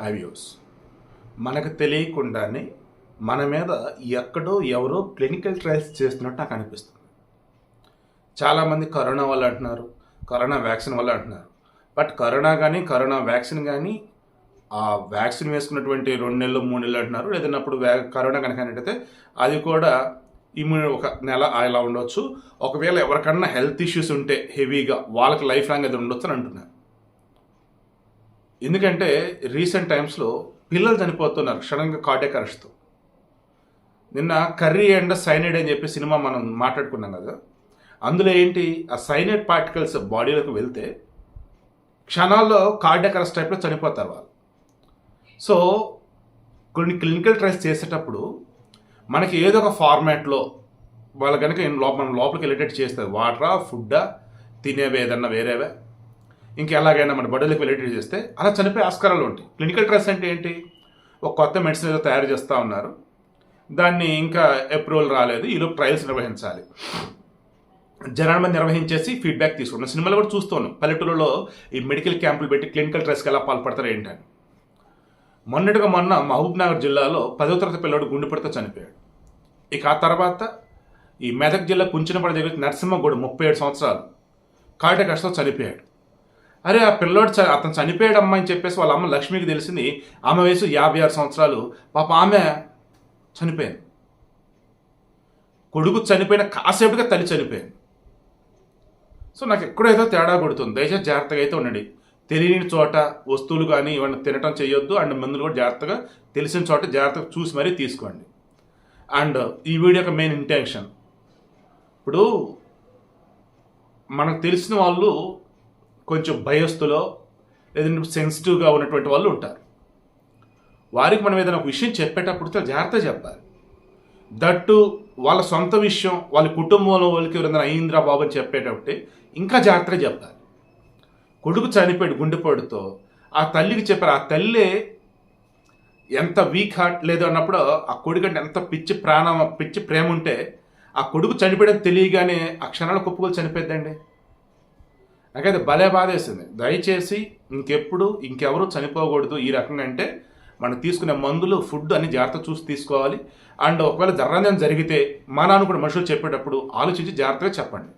అవ్యూస్. మనకు తెలియకుండానే మన మీద ఎక్కడో ఎవరో క్లినికల్ ట్రయల్స్ చేస్తున్నట్టు నాకు అనిపిస్తుంది. చాలామంది కరోనా వల్ల అంటున్నారు కరోనా వ్యాక్సిన్ వల్ల అంటున్నారు. బట్ కరోనా కానీ కరోనా వ్యాక్సిన్ కానీ ఆ వ్యాక్సిన్ వేసుకున్నటువంటి రెండు నెలలు మూడు నెలలు అంటున్నారు. లేదన్నప్పుడు వ్యా కరోనా కనుక అన్నట్టయితే అది కూడా ఇమ్యూని ఒక నెల అలా ఉండొచ్చు. ఒకవేళ ఎవరికన్నా హెల్త్ ఇష్యూస్ ఉంటే హెవీగా వాళ్ళకి లైఫ్ లాంగ్ అది ఉండొచ్చు అని అంటున్నారు. ఎందుకంటే రీసెంట్ టైమ్స్లో పిల్లలు చనిపోతున్నారు క్షణంగా కార్డియక్ అరెస్ట్తో. నిన్న కర్రీ అండ్ సైనైడ్ అని చెప్పి సినిమా మనం మాట్లాడుకున్నాం కదా అందులో ఏంటి ఆ సైనైడ్ పార్టికల్స్ బాడీలోకి వెళ్తే క్షణాల్లో కార్డియక్ అరెస్ట్ టైప్లో చనిపోతారు వాళ్ళు. సో కొన్ని క్లినికల్ ట్రయల్స్ చేసేటప్పుడు మనకి ఏదో ఒక ఫార్మాట్లో వాళ్ళు కనుక మనం లోపలికి వెళ్ళేటట్టు చేస్తారు వాటరా ఫుడ్డా తినేవి ఏదన్నా వేరేవే? ఇంకా ఎలాగైనా మన బడులకు వెలిటేట్ చేస్తే అలా చనిపోయే ఆస్కారాలు ఉంటాయి. క్లినికల్ ట్రయల్స్ అంటే ఏంటి? ఒక కొత్త మెడిసిన్ ఏదో తయారు చేస్తూ ఉన్నారు. దాన్ని ఇంకా అప్రూవల్ రాలేదు. ఈలోపు ట్రయల్స్ నిర్వహించాలి. జనాల మంది నిర్వహించేసి ఫీడ్బ్యాక్ తీసుకున్నాం. సినిమాలు కూడా చూస్తున్నాం. పల్లెటూరులో ఈ మెడికల్ క్యాంపులు పెట్టి క్లినికల్ ట్రయల్స్కి ఎలా పాల్పడతారు ఏంటని మొన్నటిగా మొన్న మహబూబ్నగర్ జిల్లాలో పదో తరగతి పిల్లడు గుండెపడితో చనిపోయాడు. ఇక ఆ తర్వాత ఈ మెదక్ జిల్లా కుంచినపడ దగ్గర నరసింహగూడ ముప్పై ఏడు సంవత్సరాలు కార్డియక్ అరెస్ట్తో చనిపోయాడు. అరే ఆ పిల్లోడు అతను చనిపోయాడు అమ్మ అని చెప్పేసి వాళ్ళ అమ్మ లక్ష్మికి తెలిసింది. ఆమె వయసు యాభై ఆరు సంవత్సరాలు. పాప ఆమె చనిపోయింది. కొడుకు చనిపోయిన కాసేపుగా తల్లి చనిపోయింది. సో నాకు ఎక్కడైతే తేడా కొడుతుంది. దయచేసి జాగ్రత్తగా అయితే ఉండండి. తెలియని చోట వస్తువులు కానీ ఇవన్నీ తినటం చేయొద్దు. అండ్ మందులు కూడా జాగ్రత్తగా తెలిసిన చోట జాగ్రత్తగా చూసి మరీ తీసుకోండి. అండ్ ఈ వీడియో యొక్క మెయిన్ ఇంటెన్షన్. ఇప్పుడు మనకు తెలిసిన వాళ్ళు కొంచెం భయస్తులో లేదంటే సెన్సిటివ్గా ఉన్నటువంటి వాళ్ళు ఉంటారు. వారికి మనం ఏదైనా ఒక విషయం చెప్పేటప్పుడు చాలా జాగ్రత్తగా చెప్పాలి. దట్టు వాళ్ళ సొంత విషయం వాళ్ళ కుటుంబంలో వాళ్ళకి ఎవరైనా అయ్యింద్రా బాబు అని చెప్పేటప్పుడు ఇంకా జాగ్రత్తగా చెప్పాలి. కొడుకు చనిపోయాడు గుండెపోటుతో ఆ తల్లికి చెప్పారు ఆ తల్లే ఎంత వీక్ హార్ట్ లేదు అన్నప్పుడు ఆ కొడుకు అంటే ఎంత పిచ్చి ప్రాణం పిచ్చి ప్రేమ ఉంటే ఆ కొడుకు చనిపోయడం తెలియగానే ఆ క్షణాలు కుప్పకొని చనిపోద్దండి నాకైతే భలే బాధేసింది. దయచేసి ఇంకెప్పుడు ఇంకెవరు చనిపోకూడదు. ఈ రకంగా అంటే మనం తీసుకునే మందులు ఫుడ్ అన్ని జాగ్రత్త చూసి తీసుకోవాలి. అండ్ ఒకవేళ జరగదని జరిగితే మా నాన్న కూడా మనుషులు చెప్పేటప్పుడు ఆలోచించి జాగ్రత్తగా చెప్పండి.